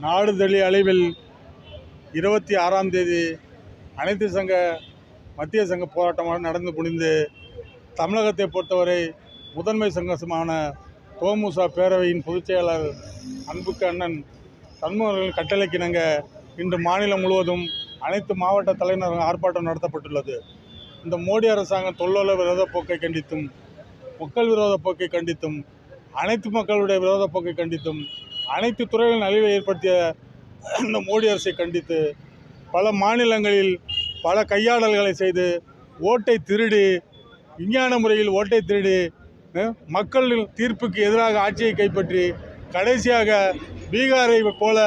நாடு தள்ளி அளவில் இருபத்தி ஆறாம் தேதி அனைத்து சங்க மத்திய சங்க போராட்டமாக நடந்து முடிந்து தமிழகத்தை பொறுத்தவரை முதன்மை சங்கமான தோமுசா பேரவையின் பொதுச்செயலாளர் அன்புக்கு அண்ணன் சண்முகர்களின் கட்டளைக்கிணங்க இன்று மாநிலம் முழுவதும் அனைத்து மாவட்ட தலைநகரம் ஆர்ப்பாட்டம் நடத்தப்பட்டுள்ளது. இந்த மோடி அரசாங்கம் தொழிலாளர் விரோத போக்கை கண்டித்தும் மக்கள் விரோத போக்கை கண்டித்தும் அனைத்து மக்களுடைய விரோத போக்கை கண்டித்தும் அனைத்து துறைகளின் அழிவை ஏற்படுத்திய இந்த மோடி அரசை கண்டித்து பல மாநிலங்களில் பல கையாடல்களை செய்து ஓட்டை திருடி விஞ்ஞான முறையில் ஓட்டை திருடி மக்கள் தீர்ப்புக்கு எதிராக ஆட்சியை கைப்பற்றி கடைசியாக பீகாரை போல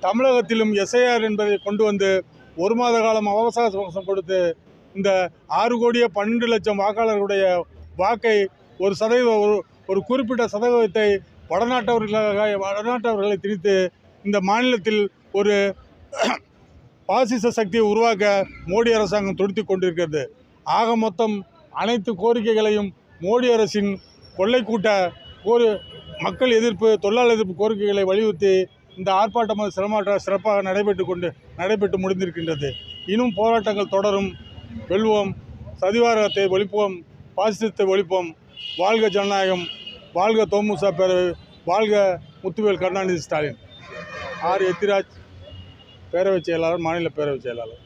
தமிழகத்திலும் எஸ்ஐஆர் என்பதை கொண்டு வந்து ஒரு மாத காலம் அவகாச கொடுத்து இந்த ஆறு கோடியே பன்னெண்டு லட்சம் வாக்காளர்களுடைய வாக்கை ஒரு சதவீத ஒரு ஒரு குறிப்பிட்ட சதவீதத்தை வடநாட்டவர்களாக வடநாட்டவர்களை திணித்து இந்த மாநிலத்தில் ஒரு பாசிச சக்தியை உருவாக்க மோடி அரசாங்கம் துடித்து கொண்டிருக்கிறது. ஆக மொத்தம் அனைத்து கோரிக்கைகளையும் மோடி அரசின் கொள்ளை கூட்ட கோரி மக்கள் எதிர்ப்பு தொழிலாளர் எதிர்ப்பு கோரிக்கைகளை வலியுறுத்தி இந்த ஆர்ப்பாட்டம் வந்து சிரமற்ற சிறப்பாக நடைபெற்று கொண்டு நடைபெற்று முடிந்திருக்கின்றது. இன்னும் போராட்டங்கள் தொடரும். வெல்வோம். சதிவாரத்தை ஒழிப்போம். பாசிசத்தை ஒழிப்போம். வாழ்க ஜனநாயகம். வாழ்க தோமுசா பேரவை. வாழ்க முத்துவேல் கருணாநிதி ஸ்டாலின். ஆர் எத்திராஜ் பேரவைச் செயலாளர் மாநில பேரவைச் செயலாளர்.